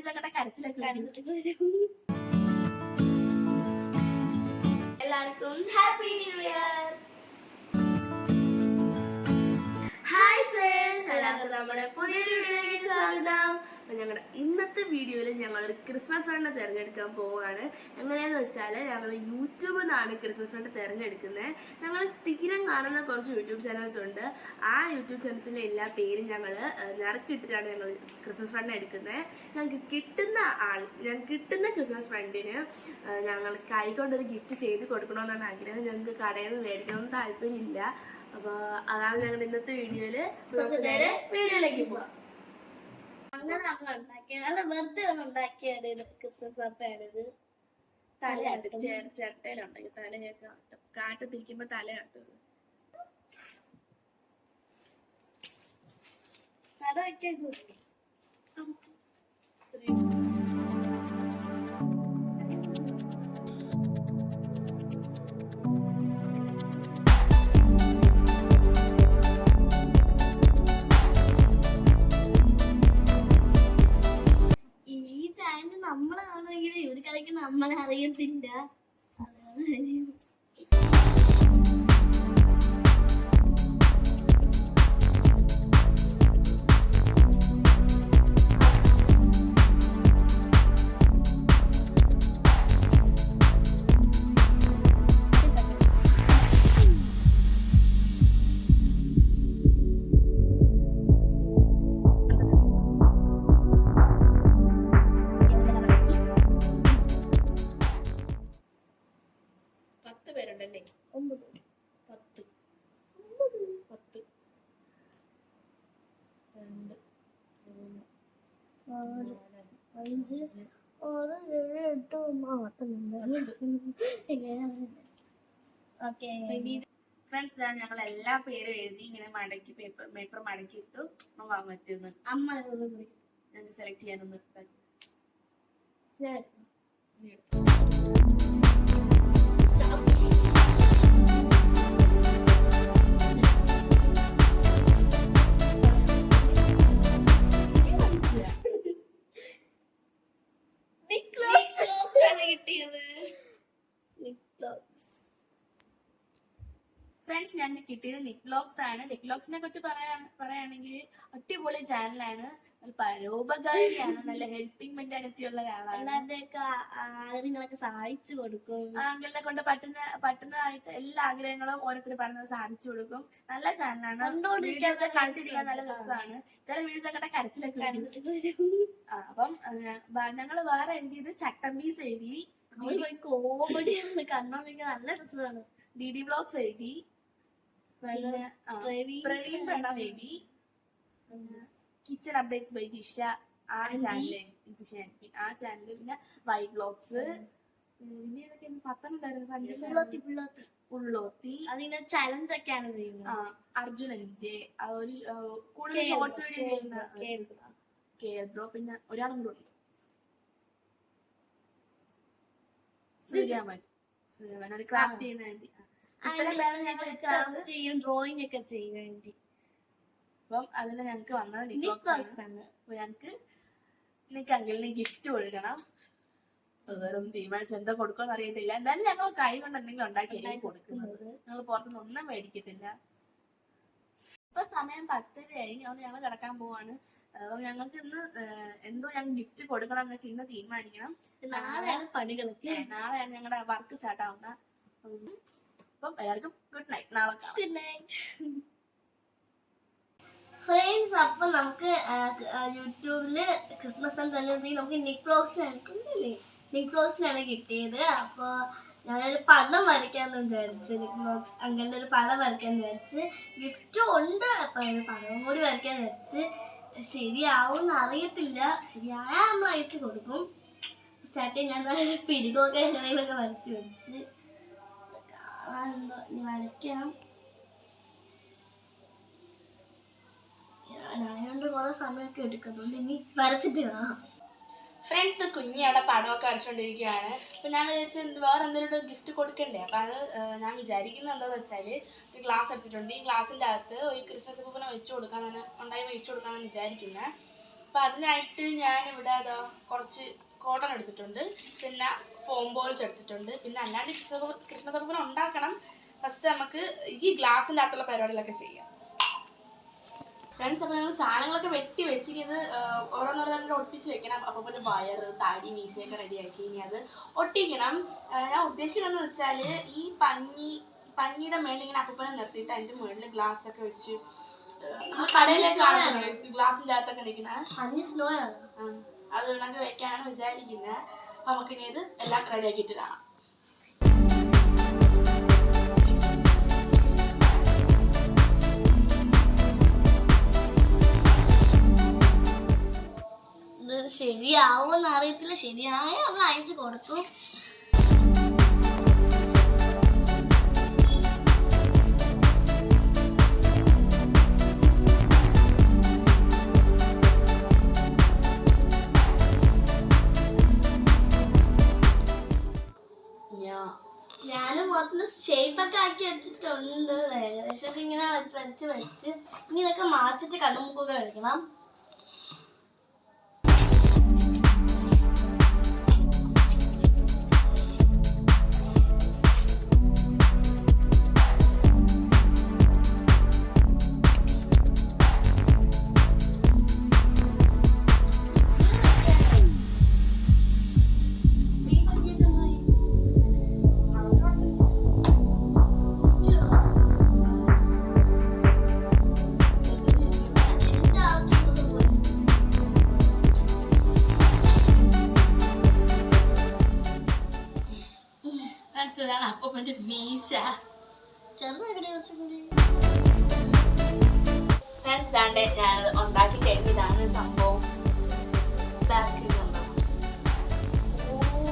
Videos കരച്ചിലൊക്കെ എല്ലാവർക്കും happy new year നമ്മുടെ പുതിയ വീഡിയോയിലേക്ക് സ്വാഗതം. അപ്പൊ ഞങ്ങളുടെ ഇന്നത്തെ വീഡിയോയിൽ ഞങ്ങൾ ക്രിസ്മസ് ഫണ്ട് തിരഞ്ഞെടുക്കാൻ പോവുകയാണ് എങ്ങനെയാന്ന് വെച്ചാൽ ഞങ്ങൾ യൂട്യൂബിൽ നിന്നാണ് ക്രിസ്മസ് ഫണ്ട് തിരഞ്ഞെടുക്കുന്നത് ഞങ്ങൾ സ്ഥിരം കാണുന്ന കുറച്ച് യൂട്യൂബ് ചാനൽസ് ഉണ്ട്. ആ യൂട്യൂബ് ചാനൽസിന്റെ എല്ലാ പേരും ഞങ്ങൾ നിറക്കിട്ടിട്ടാണ് ഞങ്ങൾ ക്രിസ്മസ് ഫണ്ട് എടുക്കുന്നത് ഞങ്ങൾക്ക് കിട്ടുന്ന ആൾ ഞങ്ങൾക്ക് കിട്ടുന്ന ക്രിസ്മസ് ഫണ്ടിന് ഞങ്ങൾ കൈകൊണ്ടൊരു ഗിഫ്റ്റ് ചെയ്ത് കൊടുക്കണമെന്നാണ് ആഗ്രഹം. ഞങ്ങൾക്ക് കടയിൽ നിന്ന് മേടിക്കണമെന്ന് താല്പര്യമില്ല. അപ്പോൾ അതാണ് ഞങ്ങൾ ഇന്നത്തെ വീഡിയോയിൽ നമുക്ക് നേരെ വീഡിയോയിലേക്ക് പോവാം. അങ്ങനെ നമ്മൾ ഉണ്ടാക്കിയത് അല്ല വെറുതെ ഒന്ന് ഉണ്ടാക്കിയത് ഇത് ക്രിസ്മസ് പപ്പയാണിത്. തലയാട്ട് ചിരട്ടയിലുണ്ടെങ്കിൽ കാറ്റത്തിരിക്കുമ്പോ വെച്ചേക്കും ഈ രണ്ട് മൂന്ന് നാല് അഞ്ച്. ആറ് ഏഴ് എട്ട് ഒമ്പത്. ഫ്രണ്ട്സ് ഞങ്ങൾ എല്ലാ പേരും എഴുതി ഇങ്ങനെ മടക്കി പേപ്പർ പേപ്പർ മടക്കി ഇട്ടു വാങ്ങാൻ പറ്റുന്നു അമ്മ. ഞങ്ങൾക്ക് സെലക്ട് ചെയ്യാനൊന്ന് ഞാൻ കിട്ടിയത് ഫ്രണ്ട്സ് ഞാൻ കിട്ടിയത് നിപ്ലോക്സ് ആണ്. നിപ്ലോക്സിനെ പറ്റി പറയാ പറയുകയാണെങ്കിൽ അടിപൊളി ചാനലാണ് നല്ല പരോപകാരിയാണ്. നല്ല ഹെൽപ്പിംഗ് മെന്റാലിറ്റി ഉള്ള ഒരാളാണ്. സഹായിച്ചു കൊടുക്കും. ആങ്കിളിനെ കൊണ്ട് പറ്റുന്ന പറ്റുന്നതായിട്ട് എല്ലാ ആഗ്രഹങ്ങളും ഓരോരുത്തർ പറഞ്ഞത് സാധിച്ചു കൊടുക്കും. നല്ല ചാനലാണ് വീഡിയോസ് കണ്ടിരിക്കാൻ നല്ല രസമാണ്. ചില വീഡിയോസ് ഒക്കെ കരച്ചിലൊക്കെ അപ്പം ഞങ്ങൾ വേറെ എഴുതിയത് ചട്ടമ്പീസ് എഴുതി കോമഡിയാണ് കണ്ടോണ്ടിരിക്കാൻ നല്ല രസമാണ്. ഡി ഡി ബ്ലോഗ്സ് എഴുതി. പിന്നെ പ്രവീൺ പ്രണവ് എഴുതി. കിച്ചൺ അപ്ഡേറ്റ്സ് ബൈ ജിഷ ആ. ചാനൽ ആ ചാനൽ പിന്നെ വൈ ബ്ലോഗ്സ് പിന്നെ ഏതൊക്കെ പത്തെണ്ണം ഉണ്ടായിരുന്നു? പിള്ളോത്തി പിള്ളോത്തി. അതിങ്ങനെ ചലഞ്ച് ഒക്കെയാണ് ചെയ്യുന്നത്. അർജുൻ അഞ്ച് ഒരു ആ, കൂടുതൽ ഷോർട്സ് വീഡിയോ ചെയ്യുന്ന കെ എൽ ബ്രോ. പിന്നെ ഒരാളും കൂടെ സൂര്യാമൻ സൂര്യാമൻ ഒരു ക്രാഫ്റ്റ് ചെയ്യുന്ന ആന്റി ഇത്രയും പേരാണ് ഞങ്ങൾ ക്രാഫ്റ്റ് ചെയ്യും ഡ്രോയിങ് ഒക്കെ ചെയ്യും വേണ്ടി അപ്പം അതിന് ഞങ്ങൾക്ക് വന്നത് ഞങ്ങക്ക് നിനക്ക് അങ്കിളിന് ഗിഫ്റ്റ് കൊടുക്കണം. വേറെ തീരുമാനിച്ചു എന്താ കൊടുക്കുമെന്ന് അറിയത്തില്ല. എന്തായാലും ഞങ്ങൾ കൈ കൊണ്ട് എന്തെങ്കിലും ഉണ്ടാക്കി കൊടുക്കുന്നത്. ഞങ്ങൾ പുറത്തുനിന്ന് ഒന്നും മേടിക്കത്തില്ല. ഇപ്പൊ സമയം പത്തരയായി അതുകൊണ്ട് ഞങ്ങൾ കിടക്കാൻ പോവാണ്. അപ്പൊ ഞങ്ങൾക്ക് ഇന്ന് എന്തോ ഞങ്ങൾ ഗിഫ്റ്റ് കൊടുക്കണം എന്നൊക്കെ ഇന്ന് തീരുമാനിക്കണം. നാളെയാണ് പണികളൊക്കെ. നാളെയാണ്. ഞങ്ങളുടെ വർക്ക് സ്റ്റാർട്ട് ആവുന്ന. അപ്പം എല്ലാവർക്കും ഗുഡ് നൈറ്റ് നാളെ ഗുഡ് നൈറ്റ് ഫ്രണ്ട്സ് അപ്പൊ നമുക്ക് യൂട്യൂബിൽ ക്രിസ്മസ് തന്നെ നമുക്ക് നിക് നിക്ലോസിനാണ് നിക് നിക്ലോസിനാണ് കിട്ടിയത്. അപ്പൊ ഞാനൊരു പടം വരയ്ക്കാന്ന് വിചാരിച്ചു ബോക്സ് അങ്ങനെ ഒരു പടം വരയ്ക്കാന്ന് വിചാരിച്ച് ഗിഫ്റ്റും ഉണ്ട്. അപ്പൊ ഒരു പടവും കൂടി വരയ്ക്കാൻ വിചാരിച്ച്. ശരിയാവും അറിയത്തില്ല. ശരിയായ നമ്മൾ അയച്ചു കൊടുക്കും. സ്റ്റാർട്ടിങ് ഞാൻ നല്ല പിരികൊക്കെ എങ്ങനെയൊക്കെ വരച്ച് വെച്ച്. വരയ്ക്കാം. ഞാനായോണ്ട് കുറെ സമയമൊക്കെ എടുക്കുന്നുണ്ട്. ഇനി വരച്ചിട്ട് കാണാം. ഫ്രണ്ട്സ് കുഞ്ഞി അവിടെ പടമൊക്കെ വരച്ചുകൊണ്ടിരിക്കുകയാണ് അപ്പം ഞാൻ വിചാരിച്ചു എന്ത് വേറെ എന്തെങ്കിലും ഗിഫ്റ്റ് കൊടുക്കണ്ടേ? അപ്പം അത് ഞാൻ വിചാരിക്കുന്നത് എന്താണെന്ന് വെച്ചാൽ ഒരു ഗ്ലാസ് എടുത്തിട്ടുണ്ട്. ഈ ഗ്ലാസിന്റെ അകത്ത് ഒരു ക്രിസ്മസ് പൂപ്പനെ വെച്ച് തന്നെ ഉണ്ടായി വെച്ച് കൊടുക്കാമെന്ന് വിചാരിക്കുന്നത് അപ്പം അതിനായിട്ട് ഞാൻ ഇവിടെ അതോ കുറച്ച് കോട്ടൺ എടുത്തിട്ടുണ്ട്. പിന്നെ ഫോം ബോൾസ് എടുത്തിട്ടുണ്ട്. പിന്നെ അല്ലാണ്ട് ക്രിസ്മസ് ക്രിസ്മസ് അപ്പൂപ്പനെ ഉണ്ടാക്കണം. ഫസ്റ്റ് നമുക്ക് ഈ ഗ്ലാസിന്റെ അകത്തുള്ള പരിപാടികളൊക്കെ ചെയ്യാം. ഫ്രണ്ട്സ് അപ്പോൾ ഞങ്ങൾ സാധനങ്ങളൊക്കെ വെട്ടി വെച്ചിരിക്കുന്നത് ഓരോന്നോരോ ഇത് ഓരോന്നോരോന്നായിട്ട് ഒട്ടിച്ച് വെക്കണം. അപ്പോൾ പിന്നെ വയർ താടി മീശയൊക്കെ റെഡിയാക്കി. ഇനി അത് ഒട്ടിക്കണം. ഞാൻ ഉദ്ദേശിക്കുന്നതെന്ന് വെച്ചാൽ ഈ പഞ്ഞി പഞ്ഞിയുടെ മേളിൽ ഇങ്ങനെ അപ്പൂപ്പനെ നിർത്തിയിട്ട് അതിന്റെ മുകളിൽ ഗ്ലാസ് ഒക്കെ വെച്ച് നമ്മൾ കടയിലൊക്കെ ഗ്ലാസിന്റെ അകത്തൊക്കെ നിൽക്കുന്ന. മഞ്ഞ സ്നോ ആണ്. അത് നമുക്ക് വെക്കാനാണ് വിചാരിക്കുന്നത് അപ്പോൾ നമുക്കിനി ഇത് എല്ലാം റെഡിയാക്കിയിട്ട് കാണാം. ശരിയായ നമ്മൾ അയച്ചു കൊടുക്കും. ഞാൻ ഞാനും പുറത്തുനിന്ന് ഷേപ്പ് ഒക്കെ ആക്കി വെച്ചിട്ടുണ്ട്. ഏകദേശം ഇങ്ങനെ വെച്ച് വെച്ച് ഇനി ഇതൊക്കെ മാച്ചിട്ട് കണ്ണുമുക്കൊക്കെ കളിക്കണം. ഇതാണ് അപ്പൂപ്പന്റെ മീശ ചെറുതാക്കട്ടെ കുറച്ചും കൂടി ഫ്രണ്ട്സ് ഇതാണ്ട് ഞാൻ ഉണ്ടാക്കി കഴിഞ്ഞതാണ് സംഭവം.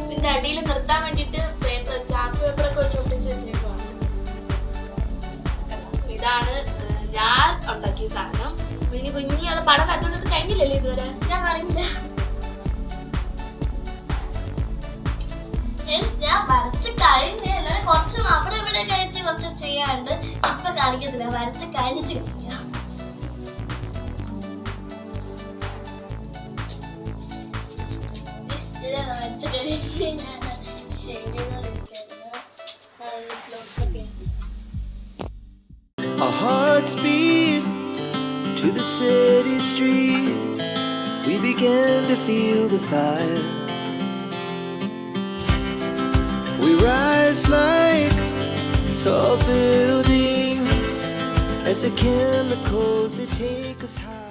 ഇതിന്റെ അടിയിൽ നിർത്താൻ വേണ്ടിട്ട് പേപ്പർ ചാർട്ട് പേപ്പർ ഒക്കെ വെച്ച് ഒട്ടിച്ച് വെച്ചേക്കാണ് ഇതാണ് ഞാൻ ഉണ്ടാക്കിയ സാധനം. പിന്നെ ഇനി കുഞ്ഞിയാളെ പടം വരച്ചോണ്ടത് കഴിഞ്ഞില്ലല്ലോ ഇതുവരെ? ഞാൻ അറിയില്ല വരച്ച് കഴിഞ്ഞ് അല്ലാതെ കുറച്ച് അവിടെ ഇവിടെ കഴിച്ച് കുറച്ച് ചെയ്യാണ്ട് ഇപ്പൊ കാണിക്കത്തില്ല വരച്ച് ഞാൻ Our hearts beat to the city streets. We began to feel the fire. We rise like tall buildings as the chemicals they take us high.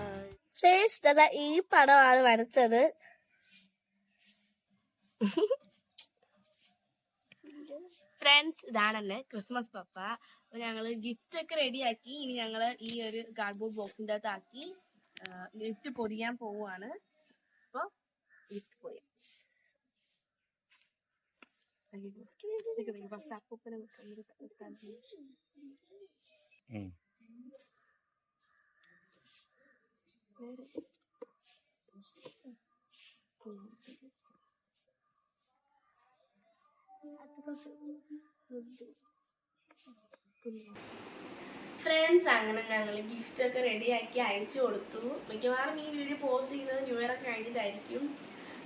ശ്രേഷ്ഠത ഈ പടമാണ് വരച്ചത്. ഫ്രണ്ട്സ് ഇതാണ് എന്നെ ക്രിസ്മസ് പപ്പ. അപ്പൊ ഞങ്ങൾ ഗിഫ്റ്റ് ഒക്കെ റെഡിയാക്കി ഇനി ഞങ്ങൾ ഈ ഒരു കാർഡ്ബോർഡ് ബോക്സിന്റെ അകത്താക്കി ഗിഫ്റ്റ് പൊതിയാൻ പോവുകയാണ് അപ്പൊ ഗിഫ്റ്റ് പൊതിയാം ഫ്രണ്ട്സ് അങ്ങനെ ഞങ്ങൾ ഗിഫ്റ്റ് ഒക്കെ റെഡിയാക്കി അയച്ചു കൊടുത്തു. മിക്കവാറും ഈ വീഡിയോ പോസ്റ്റ് ചെയ്യുന്നത് ന്യൂ ഇയർ ഒക്കെ കഴിഞ്ഞിട്ടായിരിക്കും.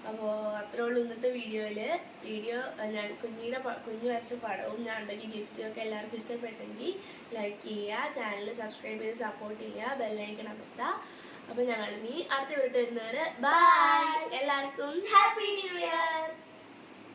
അപ്പോൾ അത്രേ ഉള്ളൂ ഇന്നത്തെ വീഡിയോയിൽ വീഡിയോ ഞാൻ കുഞ്ഞിയുടെ കുഞ്ഞു വരച്ച പടവും ഞാൻ ഉണ്ടെങ്കിൽ ഗിഫ്റ്റും ഒക്കെ എല്ലാവർക്കും ഇഷ്ടപ്പെട്ടെങ്കിൽ ലൈക്ക് ചെയ്യുക ചാനൽ സബ്സ്ക്രൈബ് ചെയ്ത് സപ്പോർട്ട് ചെയ്യുക ബെല്ലൈക്കൺ അമർത്തുക. അപ്പോൾ ഞങ്ങൾ ഇനി അടുത്ത വീട്ടിൽ വരുന്നവർ ബൈ എല്ലാവർക്കും ഹാപ്പി ന്യൂ ഇയർ